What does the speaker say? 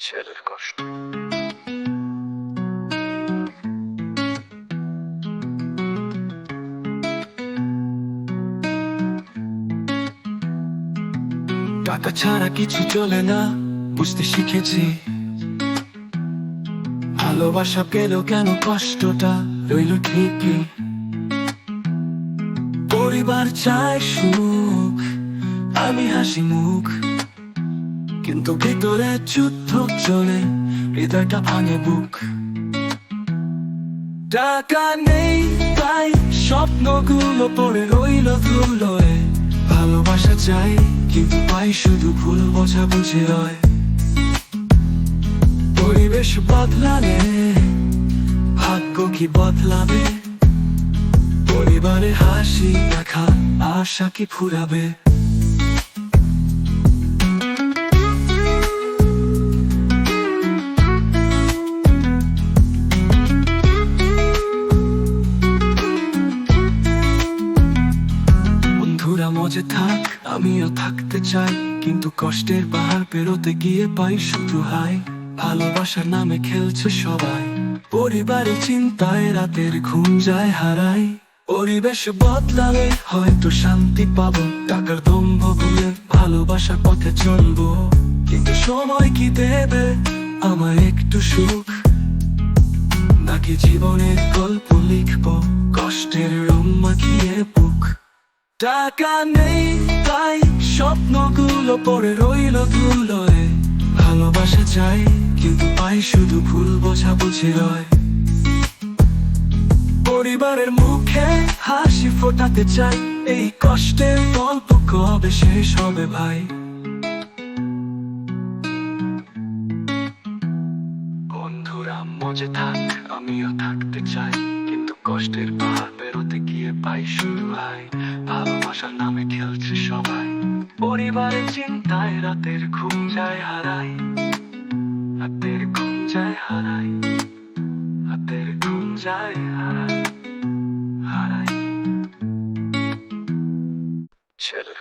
ছেলের কষ্ট। টাকা ছাড়া কিছু চলে না, বুঝতে শিখেছি। ভালোবাসা পেলেও কেন কষ্টটা? রইল ঠিকই। পরিবার চায় সুখ, আমি হাসি মুখ। কিন্তু ভিতরে যুদ্ধ চলে, হৃদয়টা ভাঙে বুক। টাকা নেই তাই স্বপ্নগুলো পড়ে রইল ধুলোয়। ভালোবাসা চাই, কিন্তু পাই শুধু ভুল বোঝাবুঝি হয়। পরিবেশ বদলালে, ভাগ্য কি বদলাবে? পরিবারে হাসি দেখা, আশা কি ফুরাবে? মজে থাক, আমিও থাকতে চাই। কিন্তু কষ্টের পাহাড় পেরোতে গিয়ে পাই শুধু হাই। ভালোবাসার নামে খেলছে সবাই। পরিবারের চিন্তায় রাতের ঘুম যায় হারাই। পরিবেশ বদলালে হয়তো শান্তি পাবো। টাকার দম্ভ ভুলে ভালোবাসার পথে চলবো। কিন্তু সময় কি দেবে আমার একটু সুখ? নাকি জীবনের গল্প লিখব? কষ্টের রং মাখিয়ে বুক টাকা নেই, তাই স্বপ্নগুলো পড়ে রইল ভালোবাসা চাই, কিন্তু পাই শুধু ভুল বোঝাবুঝি রয় পরিবারের মুখে হাসি ফোটাতে চাই, এই কষ্টের গল্প কবে শেষ হবে ভাই? বন্ধুরা, মজে থাক, আমিও থাকতে চাই, কিন্তু কষ্টের পাহাড় পেরোতে গিয়ে পাই শুধু হাই ভালোবাসার নামে খেলছে সবাই। পরিবারের চিন্তায় রাতের ঘুম যায় হারাই রাতের ঘুম যায় হারাই রাতের ঘুম যায় হারাই হারাই ছেলের